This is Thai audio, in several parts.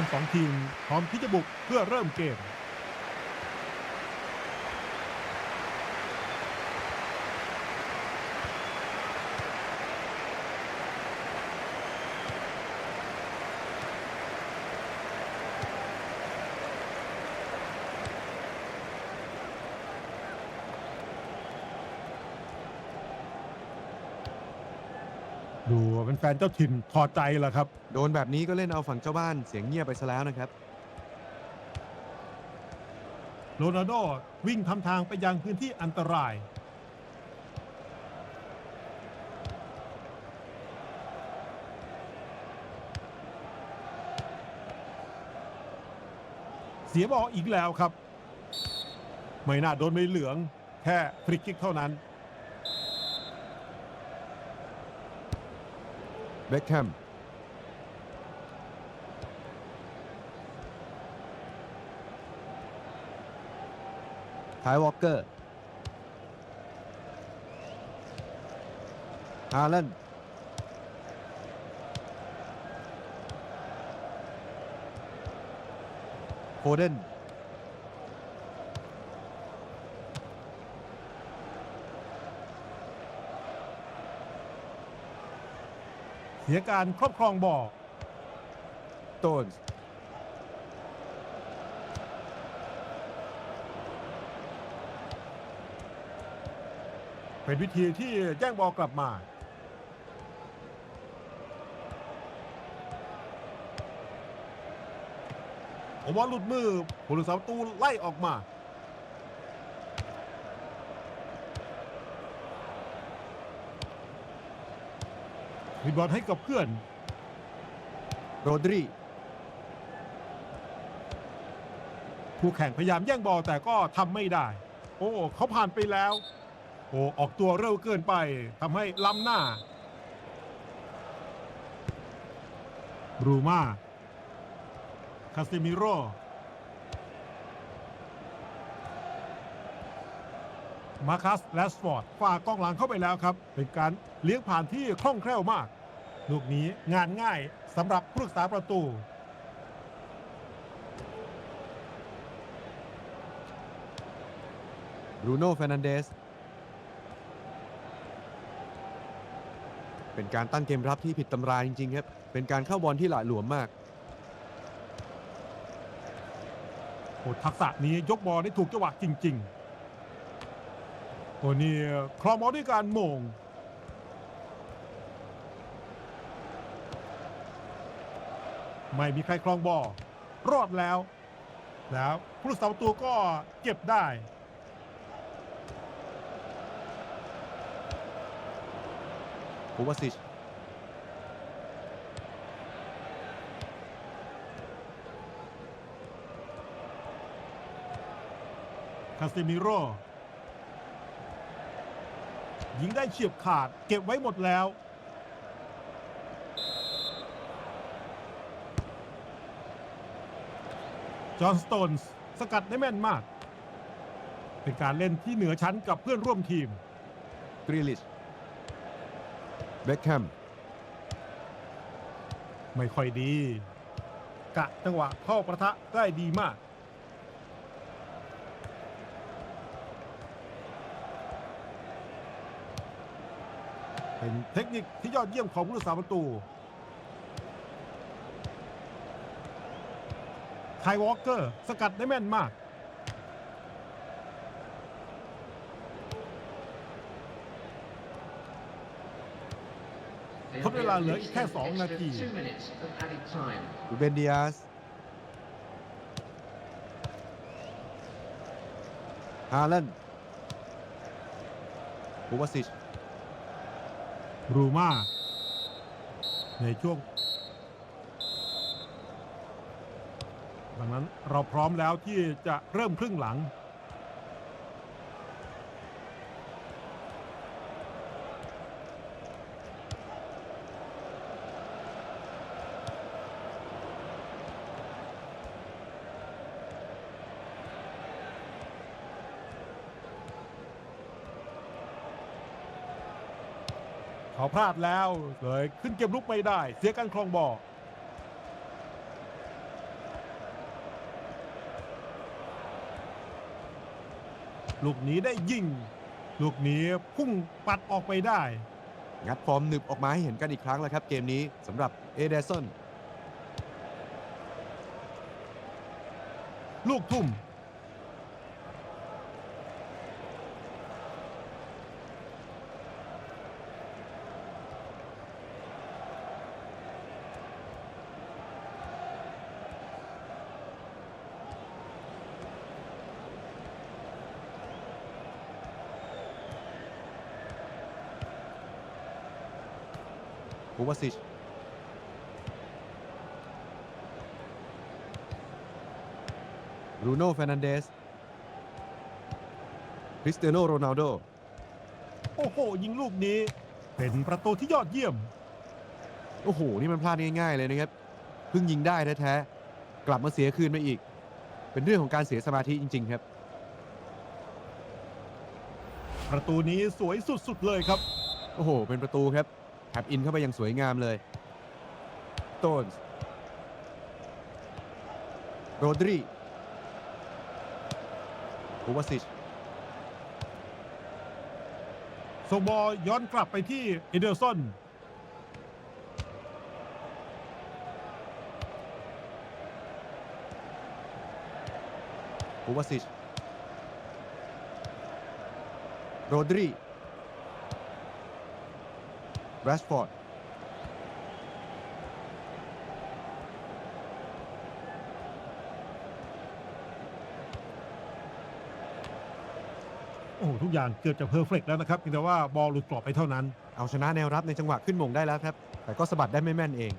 ทั้งสองทีมพร้อมที่จะบุกเพื่อเริ่มเกม ดูเป็นแฟนเจ้าถิ่นพอใจเหรอครับ โดนแบบนี้ก็เล่นเอาฝั่งเจ้าบ้านเสียงเงียบไปซะแล้วนะครับ โรนัลโดวิ่งทำทางไปยังพื้นที่อันตราย เสียบอลอีกแล้วครับ ไม่น่าโดนใบเหลือง แค่ฟริกกิกเท่านั้น เบคแฮม ไทยวอลเกอร์ฮาลันโคเดนเสียการครอบครองบอลโตนส์ เป็นวิธีที่แย่งบอลกลับมา ผมว่าหลุดมือผู้รักษาประตูไล่ออกมามีบอลให้กับเพื่อน โรดรีผู้แข่งพยายามแย่งบอลแต่ก็ทำไม่ได้ โอ้ เขาผ่านไปแล้ว โอ้ออกตัวเร็วเกินไปทำให้ล้ำหน้าบรูมาคาเซมิโรมาคัสแลสฟอร์ดฝ่ากองหลังเข้าไปแล้วครับ เป็นการเลี้ยงผ่านที่คล่องแคล่วมาก ลูกนี้งานง่ายสำหรับผู้รักษาประตู บรูโน่เฟรนันเดส เป็นการตั้งเกมรับที่ผิดตำราจริงๆครับ เป็นการเข้าบอลที่หละหลวมมากโอ้ทักษะนี้ยกบอลได้ถูกจังหวะจริงๆโอ้นี่ครองบอลด้วยการโมงไม่มีใครครองบอลรอดแล้ว แล้วผู้รักษาประตูก็เก็บได้ ควาซิชคาเซมิโร่ยิงได้เฉียบขาด เก็บไว้หมดแล้ว จอห์นสโตนส์สกัดได้แม่นมาก เป็นการเล่นที่เหนือชั้นกับเพื่อนร่วมทีมกริลิช เบ็คแฮมไม่ค่อยดี กะจังหวะเข้าประทะได้ดีมาก เป็นเทคนิคที่ยอดเยี่ยมของผู้รักษาประตู ไทวอลเกอร์ สกัดได้แม่นมาก ทดเวลาเหลืออีกแค่สองนาที Two minutes of added time. รูเบนดิอาสฮาลันด์โควาซิชบรูมาในช่วง ดังนั้นเราพร้อมแล้วที่จะเริ่มครึ่งหลัง ขาพลาดแล้วเลยขึ้นเกมลุกไม่ได้ เสียการคลองบอลลูกนี้ได้ยิง ลูกนี้พุ่งปัดออกไปได้ งัดฟอร์มหนึบออกมาให้เห็นกันอีกครั้งแล้วครับ เกมนี้สำหรับเอเดสันลูกทุ่ม คูวาซิชรูโน่เฟรนันเดสคริสเตียโนโรนัลโด โอ้โห ยิงลูกนี้ เป็นประตูที่ยอดเยี่ยม โอ้โห นี่มันพลาดง่ายๆเลยนะครับ เพิ่งยิงได้แท้ๆ กลับมาเสียคืนมาอีก เป็นเรื่องของการเสียสมาธิจริง ๆ ครับ ประตูนี้สวยสุดๆเลยครับ โอ้โห เป็นประตูครับ แท็บอินเข้าไปอย่างสวยงามเลยโตนส์โรดริคูวาซิชส่งบอลย้อนกลับไปที่เอเดอร์สันคูวาซิชโรดริ แรชฟอร์ดโอ้โหทุกอย่างเกือบจะเพอร์เฟกต์แล้วนะครับเพียงแต่ว่าบอลหลุดกรอบไปเท่านั้น เอาชนะแนวรับในจังหวะขึ้นมงได้แล้วครับ แต่ก็สะบัดได้ไม่แม่นเอง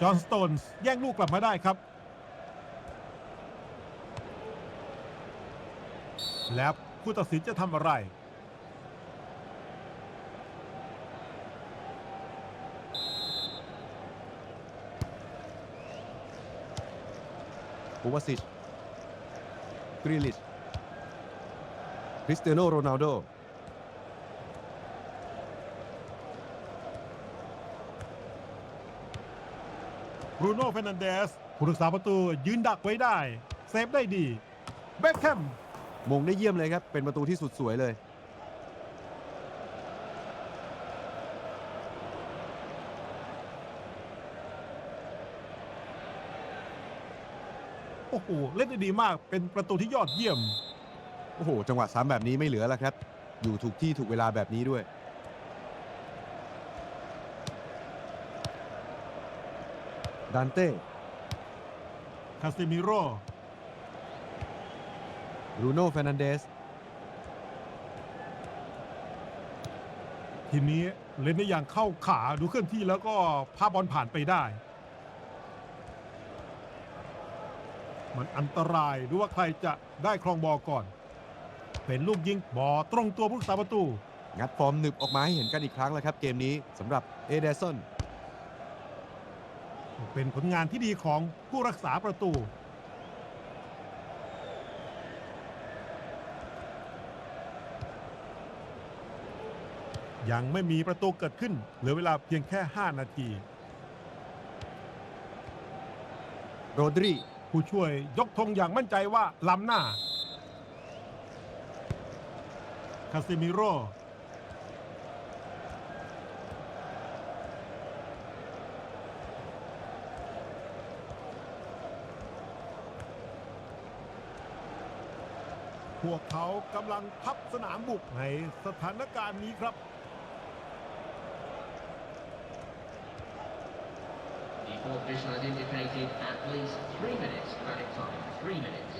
จอห์นสโตนส์แย่งลูกกลับมาได้ครับ แล้วผู้ตัดสินจะทำอะไรคูวาซิชกริลิชคริสเตียโนโรนัลโด บรูโน่เฟรนันเดสผู้รักษาประตูยืนดักไว้ได้ เซฟได้ดี เบคแฮมมงได้เยี่ยมเลยครับ เป็นประตูที่สุดสวยเลย โอ้โห เล่นได้ดีมากเป็นประตูที่ยอดเยี่ยม โอ้โห จังหวะซ้ำแบบนี้ไม่เหลือแล้วครับ อยู่ถูกที่ถูกเวลาแบบนี้ด้วย ดันเต้คาซิมิโร่รูโน่เฟรนันเดสทีมนี้เล่นได้อย่างเข้าขาดูเคลื่อนที่แล้วก็พาบอลผ่านไปได้ มันอันตรายดูว่าใครจะได้ครองบอลก่อน เป็นลูกยิงบอลตรงตัวผู้รักษาประตู งัดฟอร์มหนึบออกมาให้เห็นกันอีกครั้งแล้วครับเกมนี้สำหรับเอเดสัน เป็นผลงานที่ดีของผู้รักษาประตู ยังไม่มีประตูเกิดขึ้น เหลือเวลาเพียงแค่ 5 นาที โรดริผู้ช่วยยกธงอย่างมั่นใจว่าล้ำหน้า คาซิมิโร่ พวกเขากำลังพับสนามบุกในสถานการณ์นี้ครับ The fourth official has indicated at least three minutes of added time. Three minutes.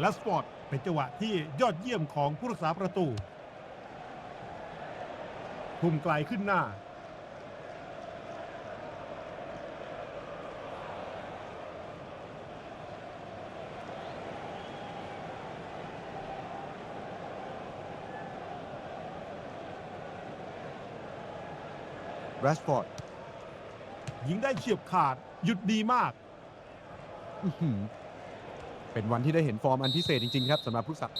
และสปอร์ตเป็นจังหวะที่ยอดเยี่ยมของผู้รักษาประตู พุ่มไกลขึ้นหน้า แรชฟอร์ดยิงได้เฉียบขาด หยุดดีมากอื้อหือเป็นวันที่ได้เห็นฟอร์มอันพิเศษจริง ๆ ครับสำหรับผู้สัก